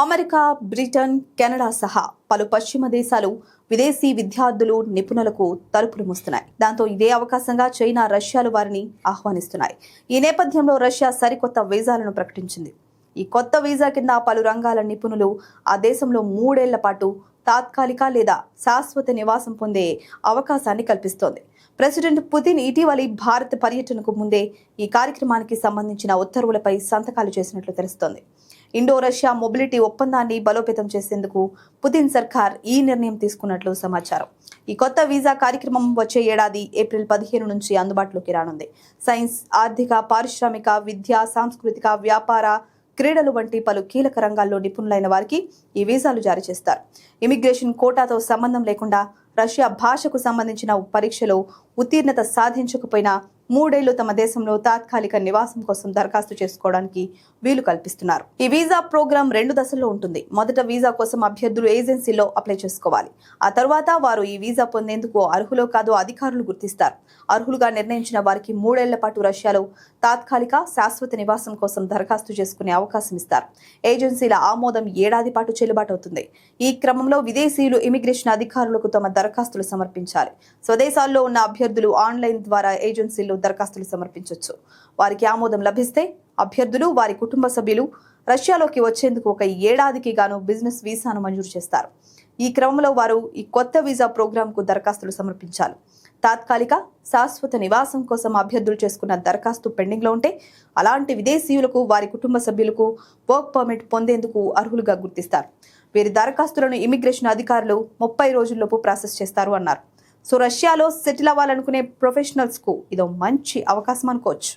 America Britain Canada సహా పలు పశ్చిమ దేశాలు విదేశీ విద్యార్థులు నిపుణులకు తలుపులు మూస్తున్నాయి. దాంతో ఇదే అవకాశంగా చైనా రష్యాలు వారిని ఆహ్వానిస్తున్నాయి. ఈ నేపథ్యంలో రష్యా సరికొత్త వీసాలను ప్రకటించింది. ఈ కొత్త వీసా కింద పలు రంగాల నిపుణులు ఆ దేశంలో మూడేళ్ళ పాటు తాత్కాలిక లేదా శాశ్వత నివాసం పొందే అవకాశాన్ని కల్పిస్తోంది. ప్రెసిడెంట్ పుతిన్ ఇటీవలి భారత్ పర్యటనకు ముందే ఈ కార్యక్రమానికి సంబంధించిన ఉత్తర్వులపై సంతకాలు చేసినట్లు తెలుస్తోంది. ఇండో రష్యా మొబిలిటీ ఒప్పందాన్ని బలోపేతం చేసేందుకు పుతిన్ సర్కార్ ఈ నిర్ణయం తీసుకున్నట్లు సమాచారం. ఈ కొత్త వీసా కార్యక్రమం వచ్చే ఏడాది ఏప్రిల్ పదిహేను నుంచి అందుబాటులోకి రానుంది. సైన్స్ ఆర్థిక పారిశ్రామిక విద్య సాంస్కృతిక వ్యాపార క్రీడలు వంటి పలు కీలక రంగాల్లో నిపుణులైన వారికి ఈ వీసాలు జారీ చేస్తారు. ఇమిగ్రేషన్ కోటాతో సంబంధం లేకుండా రష్యా భాషకు సంబంధించిన పరీక్షలో ఉత్తీర్ణత సాధించకపోయినా మూడేళ్ళు తమ దేశంలో తాత్కాలిక నివాసం కోసం దరఖాస్తు చేసుకోవడానికి వీలు కల్పిస్తున్నారు. ఈ వీసా ప్రోగ్రాం రెండు దశల్లో ఉంటుంది. మొదట వీసా కోసం అభ్యర్థులు ఏజెన్సీలో అప్లై చేసుకోవాలి. ఆ తర్వాత వారు ఈ వీసా పొందేందుకు అర్హులో కాదో అధికారులు గుర్తిస్తారు. అర్హులుగా నిర్ణయించిన వారికి మూడేళ్ళ పాటు రష్యాలో తాత్కాలిక శాశ్వత నివాసం కోసం దరఖాస్తు చేసుకునే అవకాశం ఇస్తారు. ఏజెన్సీల ఆమోదం ఏడాది పాటు చెల్లుబాటు అవుతుంది. ఈ క్రమంలో విదేశీయులు ఇమిగ్రేషన్ అధికారులకు తమ దరఖాస్తులు సమర్పించాలి. స్వదేశాల్లో ఉన్న అభ్యర్థులు ఆన్లైన్ ద్వారా ఏజెన్సీల్లో దరఖాస్తులు సమర్పించవచ్చు వారికి ఆమోదం లభిస్తే అభ్యర్థులు వారి కుటుంబ సభ్యులు రష్యాలోకి వచ్చేందుకు ఒక ఏడాదికి గాను బిజినెస్ వీసాను మంజూరు చేస్తారు. ఈ క్రమంలో వారు ఈ కొత్త వీసా ప్రోగ్రాంకు దరఖాస్తులు సమర్పించాలి తాత్కాలిక శాశ్వత నివాసం కోసం అభ్యర్థులు చేసుకున్న దరఖాస్తు పెండింగ్లో ఉంటే అలాంటి విదేశీయులకు వారి కుటుంబ సభ్యులకు వర్క్ పర్మిట్ పొందేందుకు అర్హులుగా గుర్తిస్తారు. వీరి దరఖాస్తులను ఇమిగ్రేషన్ అధికారులు ముప్పై రోజుల్లోపు ప్రాసెస్ చేస్తారు అన్నారు. సో రష్యాలో సెటిల్ అవ్వాలనుకునే ప్రొఫెషనల్స్కు ఇదో మంచి అవకాశం అనుకోవచ్చు.